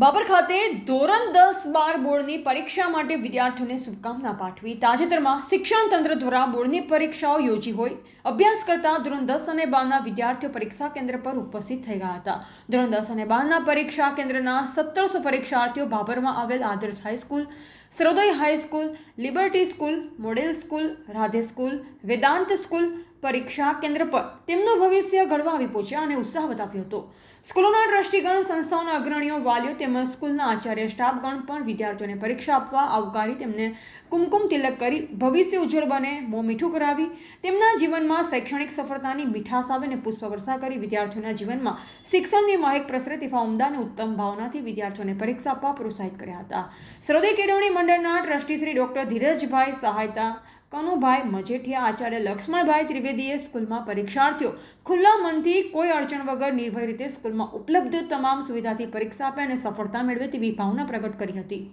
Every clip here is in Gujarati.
બાબર ખાતે ધોરણ દસ બાર બોર્ડની પરીક્ષા માટે વિદ્યાર્થીઓને શુભકામના પાઠવી તાજેતરમાં શિક્ષણ તંત્ર દ્વારા બોર્ડની પરીક્ષાઓ યોજી હોય અભ્યાસ કરતા ધોરણ દસ અને બારના વિદ્યાર્થીઓ પરીક્ષા કેન્દ્ર પર ઉપસ્થિત થઈ ગયા હતા. ધોરણ દસ અને બારના પરીક્ષા કેન્દ્રના સત્તરસો પરીક્ષાર્થીઓ બાબરમાં આવેલ Adarsh high school Sarodaya high school Liberty school, model school, Radhe school, Vedant school પરીક્ષા કેન્દ્ર પર તેમનું ભવિષ્ય ઘડવા આવી પહોંચ્યા અને ઉત્સાહ બતાવ્યો હતો. સ્કૂલોના ટ્રસ્ટીગણ સંસ્થાઓના અગ્રણીઓ, વાલીઓ તેમજ સ્કૂલના આચાર્ય, સ્ટાફગણ પણ વિદ્યાર્થીઓને પરીક્ષા આપવા આવકારી તેમને કુમકુમ તિલક કરી ભવિષ્ય ઉજ્જવળ બને મોં મીઠું કરાવી. તેમના જીવનમાં શૈક્ષણિક સફળતાની મીઠાસ આવે અને પુષ્પવર્ષા કરી વિદ્યાર્થીઓના જીવનમાં શિક્ષણની મહેક પ્રસરે તેવા ઉમદા અને ઉત્તમ ભાવનાથી વિદ્યાર્થીઓને પરીક્ષા આપવા પ્રોત્સાહિત કર્યા હતા. સરોદય કેળવણી મંડળના ટ્રસ્ટી શ્રી ડોક્ટર ધીરજભાઈ સહાયતા કનુભાઈ મજેઠિયા, આચાર્ય લક્ષ્મણભાઈ ત્રિવેદીએ સ્કૂલમાં પરીક્ષાર્થીઓ ખુલ્લા મનથી કોઈ અડચણ વગર નિર્ભય રીતે સ્કૂલમાં ઉપલબ્ધ તમામ સુવિધાથી પરીક્ષા આપે અને સફળતા મેળવે તેવી ભાવના પ્રગટ કરી હતી.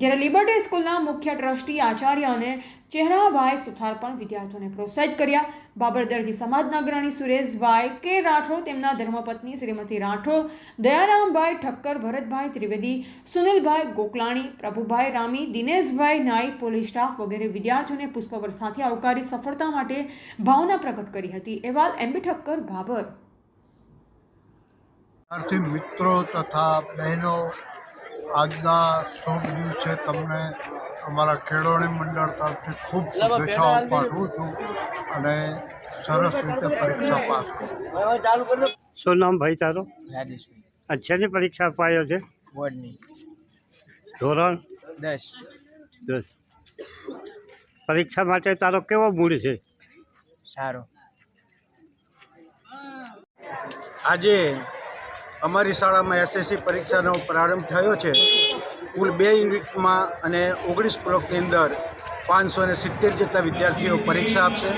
જ્યારે લિબર્ટી સ્કૂલના મુખ્ય ટ્રસ્ટી આચાર્ય અને ચહેરાભાઈ સુથાર પણ વિદ્યાર્થીઓને પ્રોત્સાહિત કર્યા. બાબર દરજી સમાજના અગ્રણી સુરેશભાઈ કે રાઠોડ, તેમના ધર્મપત્ની શ્રીમતી રાઠોડ, દયારામભાઈ ઠક્કર, ભરતભાઈ ત્રિવેદી, સુનિલભાઈ ગોકલાણી, પ્રભુભાઈ રામી, દિનેશભાઈ નાઈ, પોલીસ સ્ટાફ વગેરે વિદ્યાર્થીઓને પુષ્પવર્ષાથી આવકારી સફળતા માટે ભાવના પ્રગટ કરી હતી. અહેવાલ એમબી ઠક્કર બાબર મિત્રો તથા બહેનો આજના શુભ દિવસે તમને અમારા કેળવણી મંડળ તરફથી ખૂબ શુભેચ્છાઓ પાઠવું છું અને સરસ રીતે પરીક્ષા પાસ કરો શું નામ ભાઈ તારો? અચ્છાની પરીક્ષા અપાયો છે? બોર્ડની. ધોરણ? દસ. દસ. પરીક્ષા માટે તારો કેવો મૂડ છે? સારો. આજે અમારી શાળામાં એસએસસી પરીક્ષાનો પ્રારંભ થયો છે. કુલ બે યુનિટમાં અને ઓગણીસ બ્લોકની અંદર પાંચસો ને સિત્તેર જેટલા વિદ્યાર્થીઓ પરીક્ષા આપશે.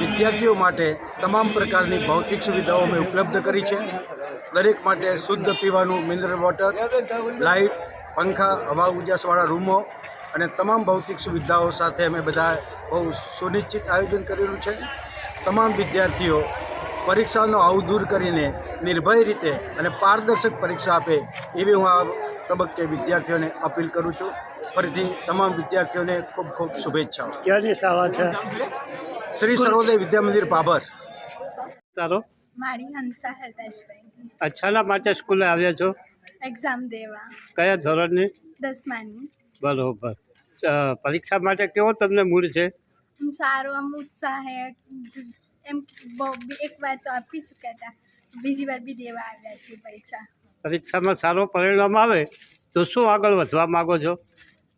વિદ્યાર્થીઓ માટે તમામ પ્રકારની ભૌતિક સુવિધાઓ અમે ઉપલબ્ધ કરી છે. દરેક માટે શુદ્ધ પીવાનું મિનરલ વોટર, લાઇટ, પંખા, હવા ઉજાસવાળા રૂમો અને તમામ ભૌતિક સુવિધાઓ સાથે અમે બધા બહુ સુનિશ્ચિત આયોજન કરેલું છે. તમામ વિદ્યાર્થીઓ પરીક્ષાનો આવું દૂર કરીને નિર્ભય રીતે અને પારદર્શક પરીક્ષા આપે એવી હું આ તબક્કે વિદ્યાર્થીઓને અપીલ કરું છું. ફરીથી તમામ વિદ્યાર્થીઓને ખૂબ ખૂબ શુભેચ્છાઓ. ક્યાંની શાળા છે? શ્રી સર્વોદય વિદ્યા મંદિર ભાભર તારો? મારી હંસા હરદાસભાઈ. શાના માટે સ્કૂલે આવ્યા છો? એક્ઝામ દેવા. કયા ધોરણની? દસમાની. બરોબર. પરીક્ષા માટે કેવો તમને મૂડ છે? સારો આમ ઉત્સાહ એમ બહુ એક વાર તો આપી ચૂક્યા હતા. બીજી વાર બી દેવા આવ્યા છીએ પરીક્ષા. પરીક્ષામાં સારો પરિણામ આવે તો શું આગળ વધવા માગો છો?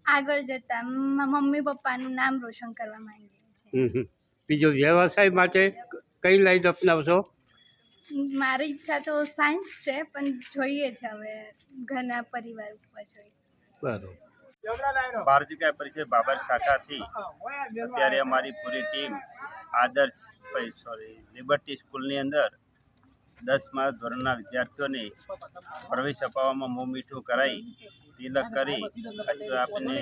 આગળ જતાં મમ્મી પપ્પાનું નામ રોશન કરવા માંગીએ છીએ. બીજો વ્યવસાય માટે કઈ લાઈન અપનાવશો? મારી ઈચ્છા તો સાયન્સ છે પણ જોઈએ છે હવે ઘરના પરિવાર ઉપર જોઈએ બરોબર. ભારતીય પરિષદ બાબર શાખાથી. અત્યારે અમારી પૂરી ટીમ આદર્શ સોરી લિબર્ટી સ્કૂલની અંદર દસમા ધોરણના વિદ્યાર્થીઓને પ્રવેશ અપાવવામાં મોં મીઠું કરાઈ, તિલક કરી આપને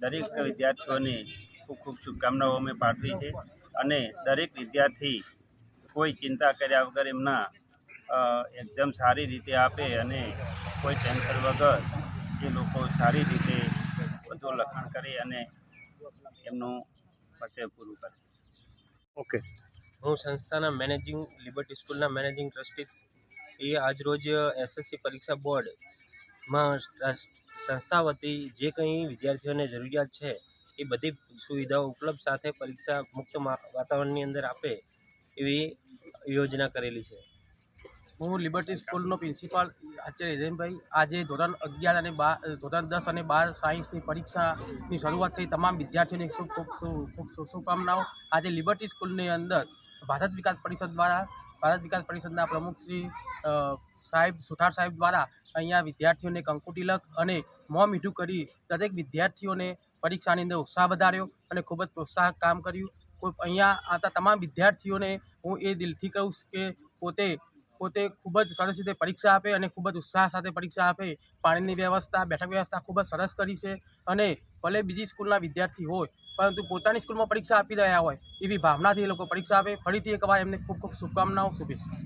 દરેક વિદ્યાર્થીઓને ખૂબ ખૂબ શુભકામનાઓ અમે પાઠવી છે. અને દરેક વિદ્યાર્થી કોઈ ચિંતા કર્યા વગર એમના એકદમ સારી રીતે આપે અને કોઈ ટેન્શન વગર જે લોકો સારી રીતે બધું લખાણ કરી અને એમનું પરિચય પૂરું કરશે ઓકે. હું સંસ્થાના મેનેજિંગ, લિબર્ટી સ્કૂલના મેનેજિંગ ટ્રસ્ટી. એ આજરોજ એસએસસી પરીક્ષા બોર્ડમાં સંસ્થા વતી જે કંઈ વિદ્યાર્થીઓને જરૂરિયાત છે, એ બધી સુવિધાઓ ઉપલબ્ધ સાથે પરીક્ષા મુક્ત વાતાવરણની અંદર આપે એવી યોજના કરેલી છે. હું લિબર્ટી સ્કૂલનો પ્રિન્સિપાલ આચાર્ય જયંતભાઈ આજે ધોરણ અગિયાર અને બાર ધોરણ દસ અને બાર સાયન્સની પરીક્ષાની શરૂઆત થઈ. તમામ વિદ્યાર્થીઓને ખૂબ ખૂબ ખૂબ શુભકામનાઓ. આજે લિબર્ટી સ્કૂલની અંદર ભારત વિકાસ પરિષદ દ્વારા, ભારત વિકાસ પરિષદના પ્રમુખ શ્રી સાહેબ, સુથાર સાહેબ દ્વારા અહીંયા વિદ્યાર્થીઓને કંકુ તિલક અને મોં મીઠું કરી દરેક વિદ્યાર્થીઓને પરીક્ષાની અંદર ઉત્સાહ વધાર્યો અને ખૂબ જ પ્રોત્સાહક કામ કર્યું. કોઈ અહીંયા આવતા તમામ વિદ્યાર્થીઓને હું એ દિલથી કહું કે પોતે પોતે ખૂબ જ સરસ રીતે પરીક્ષા આપે અને ખૂબ જ ઉત્સાહ સાથે પરીક્ષા આપે. પાણીની વ્યવસ્થા, બેઠક વ્યવસ્થા ખૂબ જ સરસ કરી છે અને ભલે બીજી સ્કૂલના વિદ્યાર્થી હોય, પરંતુ પોતાની સ્કૂલમાં પરીક્ષા આપી રહ્યા હોય, એવી ભાવનાથી એ લોકો પરીક્ષા આપે. ફરીથી એકવાર એમને ખૂબ ખૂબ શુભકામનાઓ, શુભેચ્છા.